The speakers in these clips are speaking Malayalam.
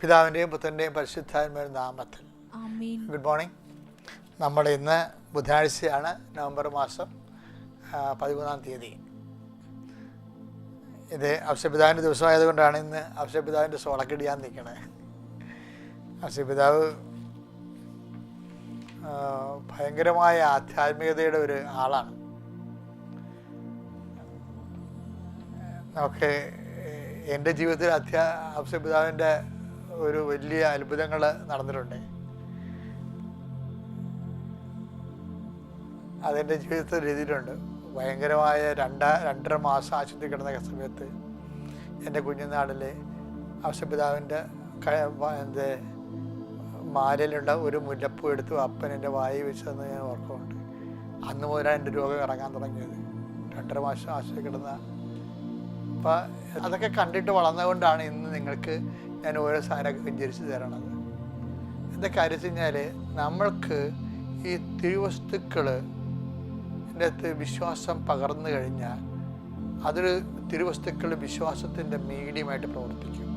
പിതാവിന്റെയും പുത്രന്റെയും പരിശുദ്ധാത്മയുടെ നാമത്തിൽ. ഗുഡ് മോർണിംഗ് നമ്മൾ ഇന്ന് ബുധനാഴ്ചയാണ് നവംബർ മാസം പതിമൂന്നാം തീയതി. ഇത് അംശപിതാവിന്റെ ദിവസമായതുകൊണ്ടാണ് ഇന്ന് അംശപിതാവിന്റെ സോളക്കിടിയാൻ നിൽക്കുന്നത് അംശപിതാവ് ആ, ഭയങ്കരമായ ആധ്യാത്മികതയുടെ ഒരു ആളാണ്. നമുക്ക് എന്റെ ജീവിതത്തിൽ അധ്യാ അംശപിതാവിന്റെ ഒരു വലിയ അത്ഭുതങ്ങൾ നടന്നിട്ടുണ്ട്. അതെന്റെ ജീവിതത്തിൽ എഴുതിയിട്ടുണ്ട്. ഭയങ്കരമായ രണ്ട രണ്ടര മാസം ആശുപത്രി കിടന്ന സമയത്ത് എന്റെ കുഞ്ഞുനാടിൽ അവശപിതാവിന്റെ എന്ത് മാലയിലുള്ള ഒരു മുല്ലപ്പൂ എടുത്തു അപ്പൻ എന്റെ വായി വെച്ചതെന്ന് ഞാൻ ഓർക്കുന്നുണ്ട്. അന്ന് മുതലാണ് എന്റെ രോഗം ഇറങ്ങാൻ തുടങ്ങിയത്. രണ്ടര മാസം ആശുപത്രി കിടന്ന. അപ്പം അതൊക്കെ കണ്ടിട്ട് വളർന്നുകൊണ്ടാണ് ഇന്ന് നിങ്ങൾക്ക് ഞാൻ ഓരോ സാധനമൊക്കെ വ്യഞ്ചരിച്ച് തരണത്. എന്താ കാര്യം വെച്ച് കഴിഞ്ഞാൽ നമ്മൾക്ക് ഈ തിരുവസ്തുക്കൾ എന്റെ അകത്ത് വിശ്വാസം പകർന്നു കഴിഞ്ഞാൽ അതൊരു തിരുവസ്തുക്കൾ വിശ്വാസത്തിന്റെ മീഡിയമായിട്ട് പ്രവർത്തിക്കും.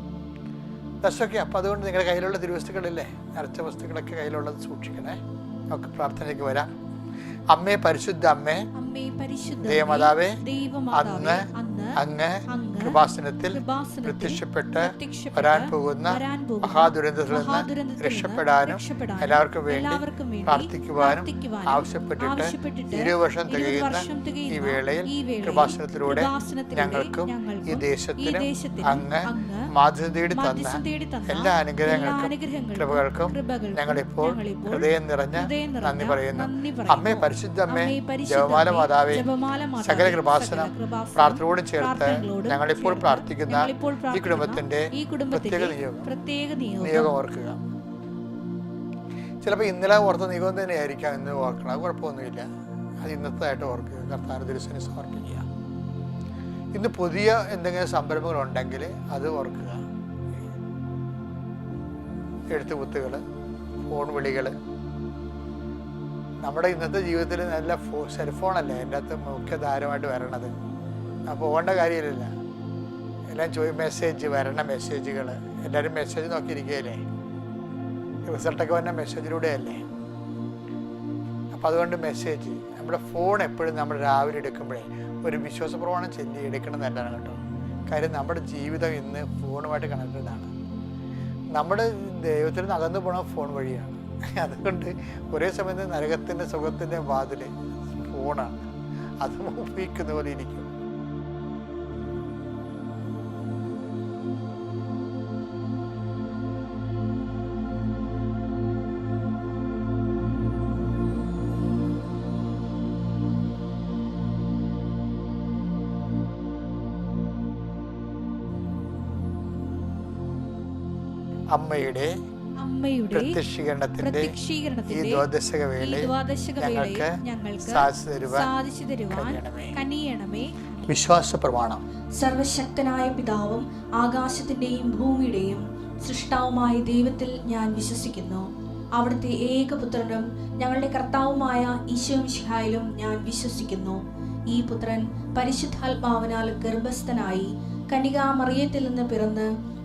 ദശൊക്കെ അപ്പം അതുകൊണ്ട് നിങ്ങളുടെ കയ്യിലുള്ള തിരുവസ്തുക്കളില്ലേ? നിറച്ച വസ്തുക്കളൊക്കെ കയ്യിലുള്ളത് സൂക്ഷിക്കണേ. നമുക്ക് പ്രാർത്ഥനയ്ക്ക് വരാം. അമ്മേ പരിശുദ്ധ അമ്മേ ദേവമാതാവേ അന്ന് അങ്ങ് കൃപാസനത്തിൽ പ്രത്യക്ഷപ്പെട്ട് വരാൻ പോകുന്ന മഹാദുരന്തത്തിൽ നിന്ന് രക്ഷപ്പെടാനും എല്ലാവർക്കും വേണ്ടി പ്രാർത്ഥിക്കുവാനും ആവശ്യപ്പെട്ടിട്ട് ഇരുവർഷം ഇരുപത് വർഷം തികയുന്ന ഈ വേളയിൽ കൃപാസനത്തിലൂടെ ഞങ്ങൾക്കും ഈ ദേശത്തിന് അങ്ങ് തേടി തന്ന എല്ലാ അനുഗ്രഹങ്ങൾക്കും കൃപകൾക്കും ഞങ്ങളിപ്പോൾ ഹൃദയം നിറഞ്ഞ നന്ദി പറയുന്നു. അമ്മ അമ്മേ പരിശുദ്ധ അമ്മേ അമ്മേ ജപമാല മാതാവേ സകല കൃപാസനം പ്രാർത്ഥനയോടും ചേർത്ത് പ്രാർത്ഥനകളോടും ചേർത്ത് പ്രാർത്ഥിക്കുന്ന ഈ കുടുംബത്തിന്റെ പ്രത്യേക നിയോഗം. പ്രത്യേക നിയോഗം. ഓർക്കുക. ചിലപ്പോൾ ഇന്നലെ ഓർത്ത നിയോഗം തന്നെ ആയിരിക്കാം ഇന്ന് ഓർക്കണം. കുഴപ്പമൊന്നുമില്ല. അത് ഇന്നത്തേതായിട്ട് ഓർക്കുക. കർത്താവിന് ദിവസം സമർപ്പിക്കുക. ഇന്ന് പുതിയ എന്തെങ്കിലും സംരംഭങ്ങൾ ഉണ്ടെങ്കിൽ അത് ഓർക്കുക. എഴുത്തുകുത്തുകൾ ഫോൺ വിളികൾ നമ്മുടെ ഇന്നത്തെ ജീവിതത്തിൽ നല്ല ഫോ സെൽഫോണല്ലേ എന്റെ അകത്ത് മുഖ്യധാരമായിട്ട് വരണത്. ആ പോകേണ്ട കാര്യമില്ല എല്ലാം ചോദി മെസ്സേജ് വരണ മെസ്സേജുകൾ എല്ലാവരും മെസ്സേജ് നോക്കിയിരിക്കുകയല്ലേ? റിസൾട്ടൊക്കെ വന്ന മെസ്സേജിലൂടെയല്ലേ അപ്പം അതുകൊണ്ട് മെസ്സേജ് നമ്മുടെ ഫോൺ എപ്പോഴും നമ്മൾ രാവിലെ എടുക്കുമ്പോഴേ ഒരു വിശ്വാസ പ്രമാണം ചെല്ലി എടുക്കണം എന്നല്ലാണ് കേട്ടോ. കാര്യം നമ്മുടെ ജീവിതം ഇന്ന് ഫോണുമായിട്ട് കണക്റ്റഡ് ആണ്. നമ്മുടെ ദൈവത്തിൽ നിന്ന് അകന്നു പോണ ഫോൺ വഴിയാണ്. അതുകൊണ്ട് ഒരേ സമയത്ത് നരകത്തിന്റെ സുഖത്തിന്റെ വാതിൽ ഫോണാണ് അത് ഉപയോഗിക്കുന്ന പോലെ ഇരിക്കും. അമ്മയുടെ പ്രത്യക്ഷീകരണത്തിന്റെ ഈ പ്രത്യക്ഷീകരണത്തിന്റെ ദ്വാദശക വേളയിൽ ഞങ്ങൾക്ക് സാധിച്ചു തരുവാൻ. കനിയണമേ. വിശ്വാസ പ്രമാണം സർവശക്തനായ പിതാവും ആകാശത്തിന്റെയും ഭൂമിയുടെയും സൃഷ്ടാവുമായ ദൈവത്തിൽ ഞാൻ വിശ്വസിക്കുന്നു. അവിടുത്തെ ഏകപുത്രനും ഞങ്ങളുടെ കർത്താവുമായ ഈശോമിഷിഹായിലും ഞാൻ വിശ്വസിക്കുന്നു. ഈ പുത്രൻ പരിശുദ്ധാത്മാവിനാൽ ഗർഭസ്ഥനായി കനികാമറിയത്തിൽ നിന്ന് പിറന്ന്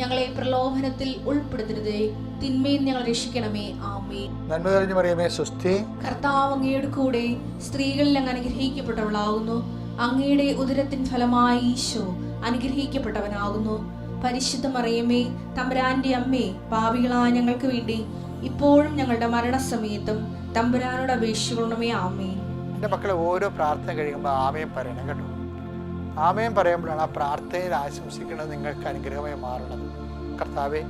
ഞങ്ങളെ പ്രലോഭനത്തിൽ ഉൾപ്പെടുത്തരുതേ. തിന്മയിൽ ഞങ്ങൾ രക്ഷിക്കണമേ. ആമേ നന്മ തെളിഞ്ഞു പറയുമേ സുസ്ഥി കർത്താവ് അങ്ങയുടെ കൂടെ സ്ത്രീകളിൽ അങ്ങ് അനുഗ്രഹിക്കപ്പെട്ടവളാകുന്നു. അങ്ങയുടെ ഉദരത്തിൻ ഫലമായി ഈശോ അനുഗ്രഹിക്കപ്പെട്ടവനാകുന്നു. പരിശുദ്ധ മറിയമേ തമ്പുരാന്റെ അമ്മേ പാപികളായ ഞങ്ങൾക്ക് വേണ്ടി ഇപ്പോഴും ഞങ്ങളുടെ മരണസമയത്തും തമ്പുരാനോട് അപേക്ഷിക്കണമേ ആമേ എന്റെ മക്കളെ ഓരോ പ്രാർത്ഥന കഴിയുമ്പോൾ ആമയം പറയണം കേട്ടോ. ആമയം പറയുമ്പോഴാണ് ആ പ്രാർത്ഥനയിൽ ആശംസിക്കുന്നത് നിങ്ങൾക്ക് അനുഗ്രഹമായി മാറുന്നത്. കർത്താവെ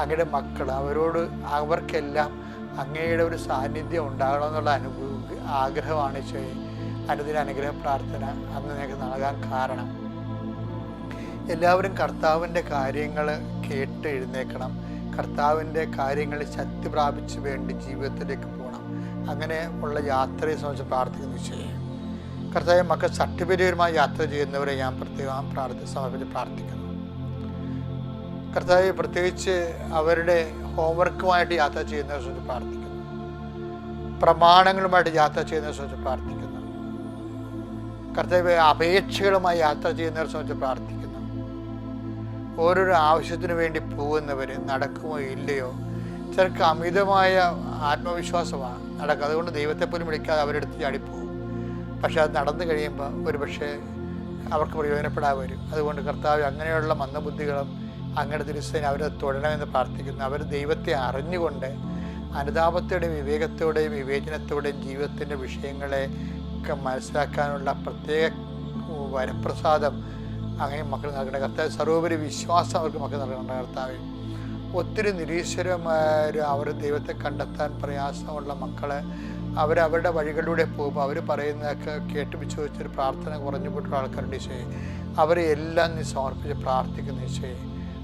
അങ്ങയുടെ മക്കൾ അവരോട് അവർക്കെല്ലാം അങ്ങയുടെ ഒരു സാന്നിധ്യം ഉണ്ടാകണമെന്നുള്ള അനുഭവ ആഗ്രഹമാണ് ഈശോയെ. അനുദിന അനുഗ്രഹ പ്രാർത്ഥന അന്ന് നിങ്ങൾക്ക് നൽകാൻ കാരണം. എല്ലാവരും കർത്താവിന്റെ കാര്യങ്ങൾ കേട്ട് എഴുന്നേക്കണം കർത്താവിന്റെ കാര്യങ്ങൾ ശക്തി പ്രാപിച്ചു വേണ്ടി ജീവിതത്തിലേക്ക് പോകണം. അങ്ങനെ ഉള്ള യാത്രയെ സംബന്ധിച്ച് പ്രാർത്ഥിക്കുന്നു ചെയ്യും കർത്താവ് മക്കൾ സർട്ടിഫിക്കറ്റുമായി യാത്ര ചെയ്യുന്നവരെ ഞാൻ പ്രത്യേകം പ്രാർത്ഥി സഭയിൽ പ്രാർത്ഥിക്കുന്നു. കർത്താവ് പ്രത്യേകിച്ച് അവരുടെ ഹോംവർക്കുമായിട്ട് യാത്ര ചെയ്യുന്നവരെ സംബന്ധിച്ച് പ്രാർത്ഥിക്കുന്നു. പ്രമാണങ്ങളുമായിട്ട് യാത്ര ചെയ്യുന്നവരെ സംബന്ധിച്ച് പ്രാർത്ഥിക്കുന്നു. കർത്താവ് അപേക്ഷകളുമായി യാത്ര ചെയ്യുന്നവരെ സംബന്ധിച്ച് പ്രാർത്ഥിക്കുന്നു. ഓരോരോ ആവശ്യത്തിന് വേണ്ടി പോകുന്നവർ നടക്കുമോ ഇല്ലയോ? ചിലർക്ക് അമിതമായ ആത്മവിശ്വാസമാണ് നടക്കുക. അതുകൊണ്ട് ദൈവത്തെ പോലും വിളിക്കാതെ അവരെടുത്ത് ചാടിപ്പോകും. പക്ഷെ അത് നടന്നു കഴിയുമ്പോൾ ഒരു പക്ഷേ അവർക്ക് പ്രയോജനപ്പെടാൻ വരും അതുകൊണ്ട് കർത്താവ് അങ്ങനെയുള്ള മന്ദബുദ്ധികളും അങ്ങയുടെ തിരുസേന അവരെ തൊഴണമെന്ന് പ്രാർത്ഥിക്കുന്നു. അവർ ദൈവത്തെ അറിഞ്ഞുകൊണ്ട് അനുതാപത്തോടെയും വിവേകത്തോടെയും വിവേചനത്തോടെയും ജീവിതത്തിന്റെ വിഷയങ്ങളെ മനസ്സിലാക്കാനുള്ള പ്രത്യേക വരപ്രസാദം അങ്ങനെ മക്കൾ നൽകേണ്ട കർത്താവ് സർവോപരി വിശ്വാസം അവർക്ക് മക്കൾ നൽകേണ്ട കർത്താവ്. ഒത്തിരി നിരീശ്വരമായ അവർ ദൈവത്തെ കണ്ടെത്താൻ പ്രയാസമുള്ള മക്കളെ അവർ അവരുടെ വഴികളിലൂടെ പോകുമ്പോൾ അവർ പറയുന്നതൊക്കെ കേട്ട് വിശ്വസിച്ചൊരു പ്രാർത്ഥന കുറഞ്ഞു പോയിട്ടുള്ള ആൾക്കാരുടെ ഈശോയെ. അവരെ എല്ലാം നീ സമർപ്പിച്ച് പ്രാർത്ഥിക്കുന്ന ഈശോയെ.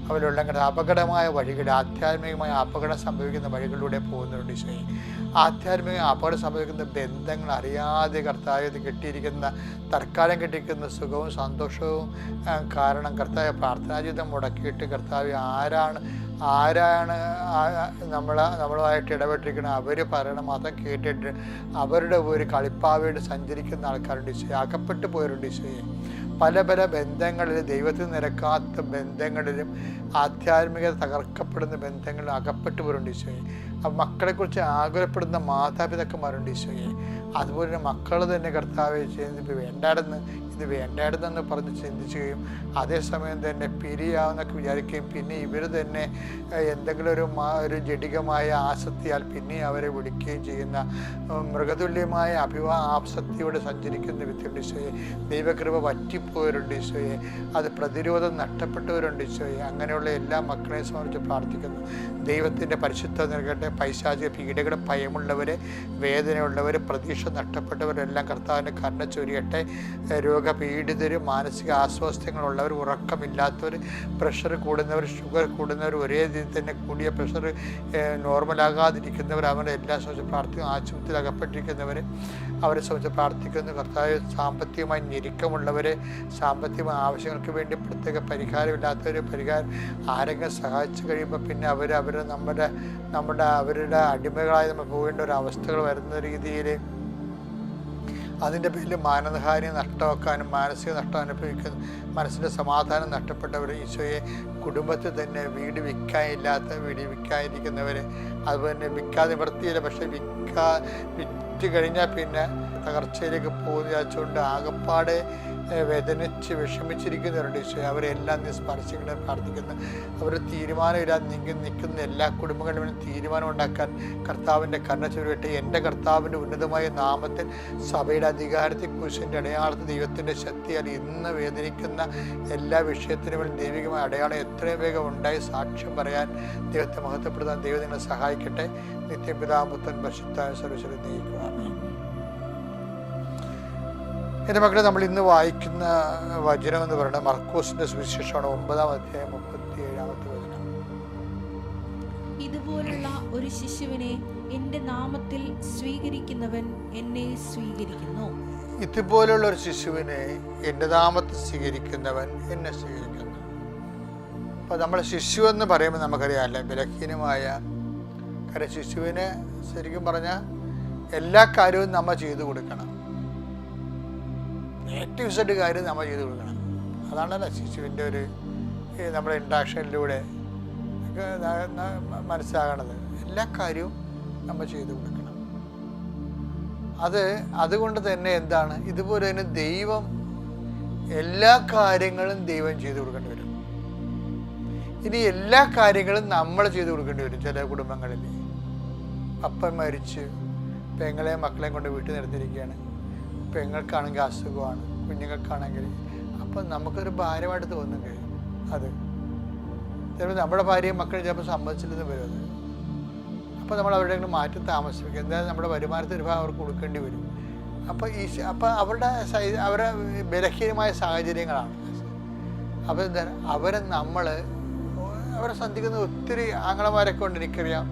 അവരുള്ള അപകടമായ വഴികൾ ആധ്യാത്മികമായ അപകടം സംഭവിക്കുന്ന വഴികളിലൂടെ പോകുന്നവരുടെ ഈശോയെ. ആധ്യാത്മിക അപകടം സംഭവിക്കുന്ന ബന്ധങ്ങൾ അറിയാതെ കർത്താവ് കിട്ടിയിരിക്കുന്ന തൽക്കാലം കിട്ടിയിരിക്കുന്ന സുഖവും സന്തോഷവും കാരണം കർത്താവ് പ്രാർത്ഥനാ ജീവിതം മുടക്കിയിട്ട് കർത്താവ് ആരാണ് ആരാണ് നമ്മൾ നമ്മളുമായിട്ട് ഇടപെട്ടിരിക്കുന്നത്? അവർ പറയണ മതം കേട്ടിട്ട് അവരുടെ ഒരു കളിപ്പാവയോട് സഞ്ചരിക്കുന്ന ആൾക്കാരുണ്ട് ഈശോയെ. അകപ്പെട്ടു പോയവരുണ്ട് ഈശോയെ. പല പല ബന്ധങ്ങളിൽ ദൈവത്തിൽ നിരക്കാത്ത ബന്ധങ്ങളിലും ആധ്യാത്മികത തകർക്കപ്പെടുന്ന ബന്ധങ്ങളിലും അകപ്പെട്ടു പോരുണ്ട് ഈശോയെ. മക്കളെക്കുറിച്ച് ആകുലപ്പെടുന്ന മാതാപിതാക്കന്മാരുണ്ട് ഈശോയെ. അതുപോലെ തന്നെ മക്കൾ തന്നെ കർത്താവ് ചിന്തിപ്പ് വേണ്ടായിരുന്നു ഇത് വേണ്ടായിരുന്നെന്ന് പറഞ്ഞ് ചിന്തിക്കുകയും അതേസമയം തന്നെ പിരിയാവുന്നൊക്കെ വിചാരിക്കുകയും പിന്നെ ഇവർ തന്നെ എന്തെങ്കിലും ഒരു ഒരു ജടികമായ ആസക്തിയാൽ പിന്നെ അവരെ വിളിക്കുകയും ചെയ്യുന്ന മൃഗതുല്യമായ അഭിവാ ആസക്തിയോടെ സഞ്ചരിക്കുന്ന വ്യക്തിയുണ്ട് ഈശോയെ. ദൈവകൃപ വറ്റിപ്പോയവരുണ്ട് ഈശോയെ. അത് പ്രതിരോധം നഷ്ടപ്പെട്ടവരുണ്ട് ഈശോയെ. അങ്ങനെയുള്ള എല്ലാ മക്കളെയും സംബന്ധിച്ച് പ്രാർത്ഥിക്കുന്നു. ദൈവത്തിന്റെ പരിശുദ്ധ നൽകട്ടെ. പൈശാചിക പീഡകളുടെ ഭയമുള്ളവർ വേദനയുള്ളവർ പ്രതീക്ഷ നഷ്ടപ്പെട്ടവരെല്ലാം കർത്താവിന്റെ കരുണ ചൊരിയട്ടെ. രോഗപീഡിതർ മാനസിക ആസ്വാസ്ഥ്യങ്ങളുള്ളവർ ഉറക്കമില്ലാത്തവർ പ്രഷർ കൂടുന്നവർ ഷുഗർ കൂടുന്നവർ ഒരേ രീതിയിൽ തന്നെ കൂടിയ പ്രഷർ നോർമലാകാതിരിക്കുന്നവർ അവരുടെ എല്ലാ സംബന്ധിച്ച് പ്രാർത്ഥിക്കും. ആശുപത്രിയിൽ അകപ്പെട്ടിരിക്കുന്നവർ അവരെ സംബന്ധിച്ച് പ്രാർത്ഥിക്കുന്നു. കർത്താവ് സാമ്പത്തികമായി ഞെരുക്കമുള്ളവർ സാമ്പത്തിക ആവശ്യങ്ങൾക്ക് വേണ്ടി പ്രത്യേക പരിഹാരമില്ലാത്തവർ പരിഹാരം ആരെങ്കിലും സഹായിച്ചു കഴിയുമ്പോൾ പിന്നെ അവർ അവർ നമ്മുടെ നമ്മുടെ അവരുടെ അടിമകളായി നമ്മൾ പോകേണ്ട ഒരു അവസ്ഥകൾ വരുന്ന രീതിയിൽ അതിന്റെ പേരിൽ മാനഹാനി നഷ്ടമാക്കാനും മാനസിക നഷ്ടം അനുഭവിക്കുന്ന മനസ്സിന്റെ സമാധാനം നഷ്ടപ്പെട്ടവർ ഈശോയെ കുടുംബത്തിൽ തന്നെ വീട് വിൽക്കാനില്ലാത്ത വീട് വിൽക്കാതിരിക്കുന്നവർ അതുപോലെ തന്നെ വിൽക്കാതെ വൃത്തിയില്ല. പക്ഷെ വിൽക്കാ വിറ്റ് കഴിഞ്ഞാൽ പിന്നെ തകർച്ചയിലേക്ക് പോകുന്ന വെച്ചുകൊണ്ട് ആകപ്പാടെ വേദനിച്ച് വിഷമിച്ചിരിക്കുന്നവരുണ്ട്. ഈശോ അവരെല്ലാം നീ സ്പർശിക്കണം പ്രാർത്ഥിക്കുന്നു. അവർ തീരുമാനമില്ലാതെ നീങ്ങി നിൽക്കുന്ന എല്ലാ കുടുംബങ്ങളിലും തീരുമാനം ഉണ്ടാക്കാൻ കർത്താവിന്റെ കരുണ ചുരുവട്ടെ എന്റെ കർത്താവിന്റെ ഉന്നതമായ നാമത്തിൽ സഭയുടെ അധികാരത്തിൽ കുരിശിന്റെ അടയാളത്തിൽ ദൈവത്തിന്റെ ശക്തിയാൽ ഇന്ന് വേദനിക്കുന്ന എല്ലാ വിഷയത്തിനും ദൈവികമായ അടയാളം എത്രയും വേഗം ഉണ്ടായി സാക്ഷ്യം പറയാൻ ദൈവത്തെ മഹത്വപ്പെടുത്താൻ ദൈവം നിങ്ങളെ സഹായിക്കട്ടെ. നിത്യപിതാപുത്തൻ പരിശുദ്ധായ സർവീശ്വരൻ നയിക്കുക എന്റെ മക്കളെ നമ്മൾ ഇന്ന് വായിക്കുന്ന വചനം എന്ന് പറയുന്നത് മർക്കോസിന്റെ സുവിശേഷമാണ് ഒമ്പതാം അധ്യായം മുപ്പത്തി ഏഴാമത്തെ വചനം. ഇതുപോലുള്ള ഒരു ശിശുവിനെ എന്റെ നാമത്തിൽ സ്വീകരിക്കുന്നവൻ എന്നെ സ്വീകരിക്കുന്നു. ഇതുപോലുള്ള ഒരു ശിശുവിനെ എന്റെ നാമത്തിൽ സ്വീകരിക്കുന്നവൻ എന്നെ സ്വീകരിക്കുന്നു. അപ്പോൾ നമ്മൾ ശിശു എന്ന് പറയുമ്പോൾ നമുക്കറിയാമല്ലേ ബലഹീനമായ കാര്യം ശിശുവിന് ശരിക്കും പറഞ്ഞാൽ എല്ലാ കാര്യവും നമ്മൾ ചെയ്തു കൊടുക്കണം. ഏറ്റവും സെറ്റ് കാര്യം നമ്മൾ ചെയ്തു കൊടുക്കണം. അതാണല്ലോ ശിശുവിന്റെ ഒരു നമ്മുടെ ഇൻട്രാക്ഷനിലൂടെ മനസ്സിലാകണത്. എല്ലാ കാര്യവും നമ്മൾ ചെയ്തു കൊടുക്കണം. അത് അതുകൊണ്ട് തന്നെ എന്താണ്? ഇതുപോലെ തന്നെ ദൈവം എല്ലാ കാര്യങ്ങളും ദൈവം ചെയ്തു കൊടുക്കേണ്ടി വരും. ഇനി എല്ലാ കാര്യങ്ങളും നമ്മൾ ചെയ്തു കൊടുക്കേണ്ടി വരും ചില കുടുംബങ്ങളിൽ. അപ്പൻ മരിച്ച് പെങ്ങളെയും മക്കളെയും കൊണ്ട് വീട്ടിൽ നിർത്തിയിരിക്കുകയാണ്. പെങ്ങൾക്കാണെങ്കിൽ അസുഖമാണ് കുഞ്ഞുങ്ങൾക്കാണെങ്കിൽ. അപ്പം നമുക്കൊരു ഭാരമായിട്ട് തോന്നുക അത്. ചിലപ്പോൾ നമ്മുടെ ഭാര്യയും മക്കളും ചിലപ്പോൾ സമ്മതിച്ചില്ലെന്ന് വരും അത്. അപ്പോൾ നമ്മൾ അവരുടെ മാറ്റി താമസിപ്പിക്കുക എന്തായാലും നമ്മുടെ വരുമാനത്തിന് ഒരു ഭാഗം അവർക്ക് കൊടുക്കേണ്ടി വരും. അപ്പോൾ ഈ അപ്പം അപ്പോൾ അവരുടെ അവരുടെ ബലഹീനമായ സാഹചര്യങ്ങളാണ്. അപ്പോൾ എന്താ അവരെ നമ്മൾ അവരെ സന്ധിക്കുന്ന ഒത്തിരി ആങ്ങളമാരൊക്കെ ഉണ്ട് എനിക്കറിയാം.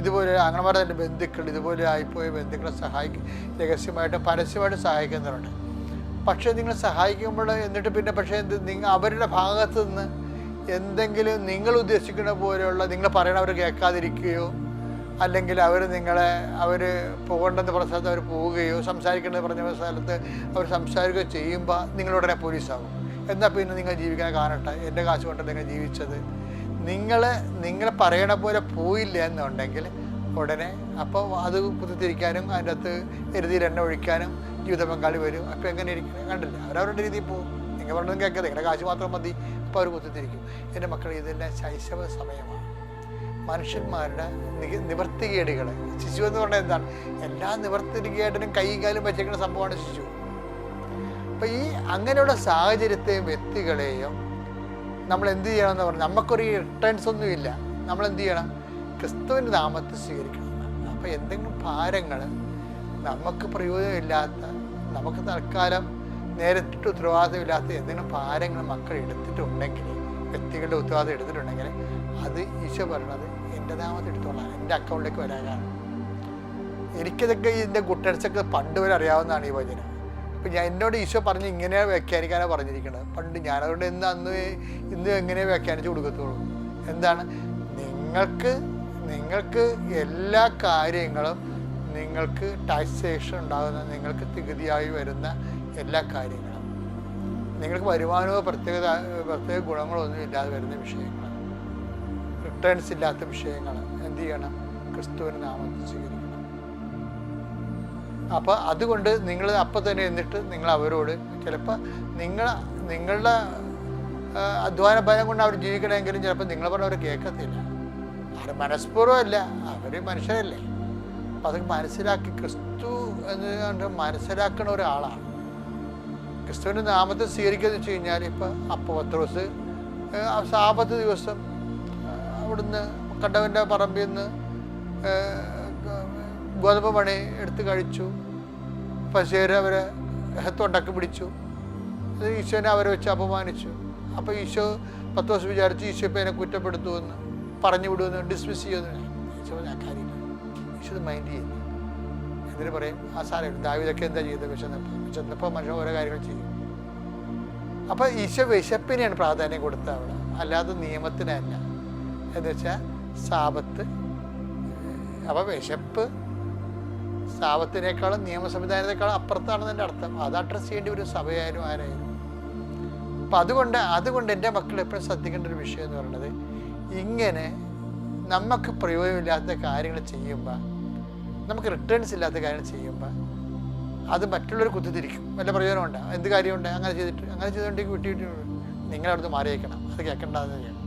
ഇതുപോലെ ആങ്ങളമാരെ തന്നെ ബന്ധുക്കൾ ഇതുപോലെ ആയിപ്പോയ ബന്ധുക്കളെ സഹായിക്കും രഹസ്യമായിട്ടും പരസ്യമായിട്ടും സഹായിക്കുന്നവരുണ്ട്. പക്ഷേ നിങ്ങൾ സഹായിക്കുമ്പോൾ എന്നിട്ട് പിന്നെ പക്ഷേ എന്ത് നിങ്ങൾ അവരുടെ ഭാഗത്തു നിന്ന് എന്തെങ്കിലും നിങ്ങൾ ഉദ്ദേശിക്കുന്ന പോലെയുള്ള നിങ്ങൾ പറയണവർ കേൾക്കാതിരിക്കുകയോ അല്ലെങ്കിൽ അവർ നിങ്ങളെ അവർ പോകേണ്ടെന്ന് പറഞ്ഞ സ്ഥലത്ത് അവർ പോവുകയോ സംസാരിക്കേണ്ടത് പറഞ്ഞ സ്ഥലത്ത് അവർ സംസാരിക്കുകയോ ചെയ്യുമ്പോൾ നിങ്ങളുടനെ പോലീസാകും എന്നാൽ പിന്നെ നിങ്ങൾ ജീവിക്കാൻ കാണട്ടെ. എന്റെ കാശ് കൊണ്ട് നിങ്ങൾ ജീവിച്ചത്? നിങ്ങൾ നിങ്ങൾ പറയണ പോലെ പോയില്ല എന്നുണ്ടെങ്കിൽ ഉടനെ അപ്പോൾ അത് കുത്തിത്തിരിക്കാനും അതിന്റെ അകത്ത് എരുതിയിൽ എണ്ണ ഒഴിക്കാനും ജീവിത പങ്കാളി വരും. അപ്പോൾ എങ്ങനെ ഇരിക്കണം കണ്ടില്ല അവരവരുടെ രീതിയിൽ പോകും. നിങ്ങൾ പറഞ്ഞതും കേൾക്കാതെ. നിങ്ങളുടെ കാശ് മാത്രം മതി. അപ്പോൾ അവർ കുത്തിത്തിരിക്കും. എന്റെ മക്കൾ ഇതെല്ലാം ശൈശവ സമയമാണ്. മനുഷ്യന്മാരുടെ നിവർത്തികേടുകൾ. ശിശു എന്ന് പറഞ്ഞാൽ എന്താണ്? എല്ലാ നിവർത്തികേടിനും കൈയും കാലും വെച്ചേക്കുന്ന സംഭവമാണ് ശിശു. അപ്പം ഈ അങ്ങനെയുള്ള സാഹചര്യത്തെയും വ്യക്തികളെയും നമ്മൾ എന്ത് ചെയ്യണമെന്ന് പറഞ്ഞു നമുക്കൊരു റിട്ടേൺസ് ഒന്നുമില്ല നമ്മൾ എന്ത് ചെയ്യണം? ക്രിസ്തുവിന്റെ നാമത്തെ സ്വീകരിക്കണം. അപ്പോൾ എന്തെങ്കിലും ഭാരങ്ങൾ നമുക്ക് പ്രയോജനമില്ലാത്ത നമുക്ക് തൽക്കാലം നേരിട്ട് ഉത്തരവാദിത്തമില്ലാത്ത എന്തെങ്കിലും ഭാരങ്ങൾ മക്കൾ എടുത്തിട്ടുണ്ടെങ്കിൽ വ്യക്തികളുടെ ഉത്തരവാദിത്തം എടുത്തിട്ടുണ്ടെങ്കിൽ അത് ഈശോ പറയണത് എന്റെ നാമത്തെ എടുത്തോളാം. എന്റെ അക്കൗണ്ടിലേക്ക് വരാനാണ്. എനിക്കിതൊക്കെ ഇതിന്റെ ഗുട്ടൻസൊക്കെ പണ്ട് വരെ അറിയാവുന്നതാണ് ഈ വചനം. അപ്പം ഞാൻ എന്നോട് ഈശോ പറഞ്ഞ് ഇങ്ങനെ വ്യാഖ്യാനിക്കാനാണ് പറഞ്ഞിരിക്കുന്നത് പണ്ട് ഞാനതുകൊണ്ട് ഇന്ന് അന്ന് ഇന്ന് എങ്ങനെ വ്യാഖ്യാനിച്ച് കൊടുക്കത്തുള്ളൂ? എന്താണ്? നിങ്ങൾക്ക് നിങ്ങൾക്ക് എല്ലാ കാര്യങ്ങളും നിങ്ങൾക്ക് ടാക്സേഷൻ ഉണ്ടാകുന്ന നിങ്ങൾക്ക് തികുതിയായി വരുന്ന എല്ലാ കാര്യങ്ങളും. നിങ്ങൾക്ക് വരുമാനമോ പ്രത്യേക പ്രത്യേക ഗുണങ്ങളോ ഒന്നും ഇല്ലാതെ വരുന്ന വിഷയങ്ങൾ റിട്ടേൺസ് ഇല്ലാത്ത വിഷയങ്ങൾ എന്ത് ചെയ്യണം? ക്രിസ്തുവിന് നാമത്തിൽ സ്വീകരിക്കണം. അപ്പോൾ അതുകൊണ്ട് നിങ്ങൾ അപ്പം തന്നെ എന്നിട്ട് നിങ്ങൾ അവരോട് ചിലപ്പോൾ നിങ്ങൾ നിങ്ങളുടെ അധ്വാന ഭയം കൊണ്ട് അവർ ജീവിക്കണമെങ്കിലും ചിലപ്പോൾ നിങ്ങൾ പറഞ്ഞ അവർ കേൾക്കത്തില്ല. അവർ മനഃപൂർവമല്ല അവർ മനുഷ്യരല്ലേ. അപ്പം അതൊക്കെ മനസ്സിലാക്കി ക്രിസ്തു എന്ന് മനസ്സിലാക്കുന്ന ഒരാളാണ്. ക്രിസ്തുവിന്റെ നാമത്തെ സ്വീകരിക്കുക വെച്ച് കഴിഞ്ഞാൽ ഇപ്പം അപ്പവത്രോസ് സാപത്ത് ദിവസം അവിടുന്ന് കണ്ടവന്റെ പറമ്പിൽ നിന്ന് ഗോതമ്പ് പണി എടുത്ത് കഴിച്ചു. പശേര് അവരെ തൊണ്ടക്ക് പിടിച്ചു. ഈശോനെ അവരെ വെച്ച് അപമാനിച്ചു. അപ്പോൾ ഈശോ പത്ത് ദിവസം വിചാരിച്ചു ഈശോ ഇപ്പം എന്നെ കുറ്റപ്പെടുത്തുമെന്ന് പറഞ്ഞു വിടുമെന്ന് ഡിസ്മിസ് ചെയ്യുമെന്ന് ഈശോ ഞാൻ കാര്യമില്ല ഈശോ മൈൻഡ് ചെയ്യുന്നു. എന്നിട്ട് പറയും ആ സാരം ദാവിതൊക്കെ എന്താ ചെയ്തത് വിശന്നപ്പോൾ വിശന്നപ്പോൾ മനുഷ്യൻ ഓരോ കാര്യങ്ങൾ ചെയ്യും. അപ്പോൾ ഈശോ വിശപ്പിനെയാണ് പ്രാധാന്യം കൊടുത്തത് അവിടെ. അല്ലാതെ നിയമത്തിനല്ല. എന്ന് വെച്ചാൽ സാപത്ത് അപ്പോൾ വിശപ്പ് സാപത്തിനേക്കാളും നിയമ സംവിധാനത്തെക്കാളും അപ്പുറത്താണെന്ന് എന്റെ അർത്ഥം. അത് അഡ്രസ്സ് ചെയ്യേണ്ടി ഒരു സഭയായാലും ആരായാലും. അപ്പം അതുകൊണ്ട് അതുകൊണ്ട് എന്റെ മക്കൾ എപ്പോഴും ശ്രദ്ധിക്കേണ്ട ഒരു വിഷയം എന്ന് പറയുന്നത് ഇങ്ങനെ നമുക്ക് പ്രയോജനമില്ലാത്ത കാര്യങ്ങൾ ചെയ്യുമ്പോൾ നമുക്ക് റിട്ടേൺസ് ഇല്ലാത്ത കാര്യങ്ങൾ ചെയ്യുമ്പോൾ അത് മറ്റുള്ളവർ കുത്തിത്തിരിക്കും. വല്ല പ്രയോജനമുണ്ട് എന്ത് കാര്യമുണ്ട്? അങ്ങനെ ചെയ്തിട്ട് അങ്ങനെ ചെയ്തുകൊണ്ടെങ്കിൽ വിട്ടിട്ട് നിങ്ങളവിടുന്ന് മാറിയേക്കണം. അത് കേൾക്കേണ്ടതെന്ന് ചെയ്യണം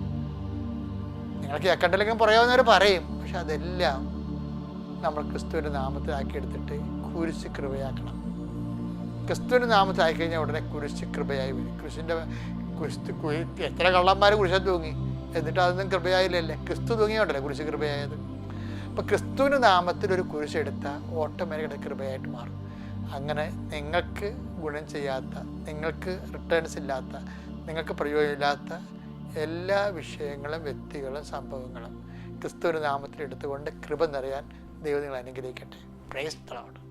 നിങ്ങൾ കേൾക്കണ്ടല്ലെങ്കിൽ പറയാവുന്നവർ പറയും. പക്ഷെ അതെല്ലാം നമ്മൾ ക്രിസ്തുവിന്റെ നാമത്തിലാക്കി എടുത്തിട്ട് കുരിശ് കൃപയാക്കണം. ക്രിസ്തുവിന്റെ നാമത്തിലാക്കി കഴിഞ്ഞാൽ ഉടനെ കുരിശ് കൃപയായി വരും. ക്രിസ്തുവിന്റെ ക്രിസ്തു കുരി- എത്ര കള്ളന്മാർ കുരിശ തൂങ്ങി. എന്നിട്ട് അതൊന്നും കൃപയായില്ലല്ലേ? ക്രിസ്തു തൂങ്ങിയ തൂങ്ങിയോണ്ടല്ലേ കുരിശ് കൃപയായത്? അപ്പോൾ ക്രിസ്തുവിന്റെ നാമത്തിൽ ഒരു കുരിശ് എടുത്താൽ ഓട്ടോമാറ്റിക്കായിട്ട് കൃപയായിട്ട് മാറും. അങ്ങനെ നിങ്ങൾക്ക് ഗുണം ചെയ്യാത്ത നിങ്ങൾക്ക് റിട്ടേൺസ് ഇല്ലാത്ത നിങ്ങൾക്ക് പ്രയോജനമില്ലാത്ത എല്ലാ വിഷയങ്ങളും വ്യക്തികളും സംഭവങ്ങളും ക്രിസ്തുവിന്റെ നാമത്തിൽ എടുത്തുകൊണ്ട് കൃപ നിറയാൻ ദൈവം നിങ്ങൾ അനുഗ്രഹിക്കട്ടെ. പ്രൈസ് തലോട്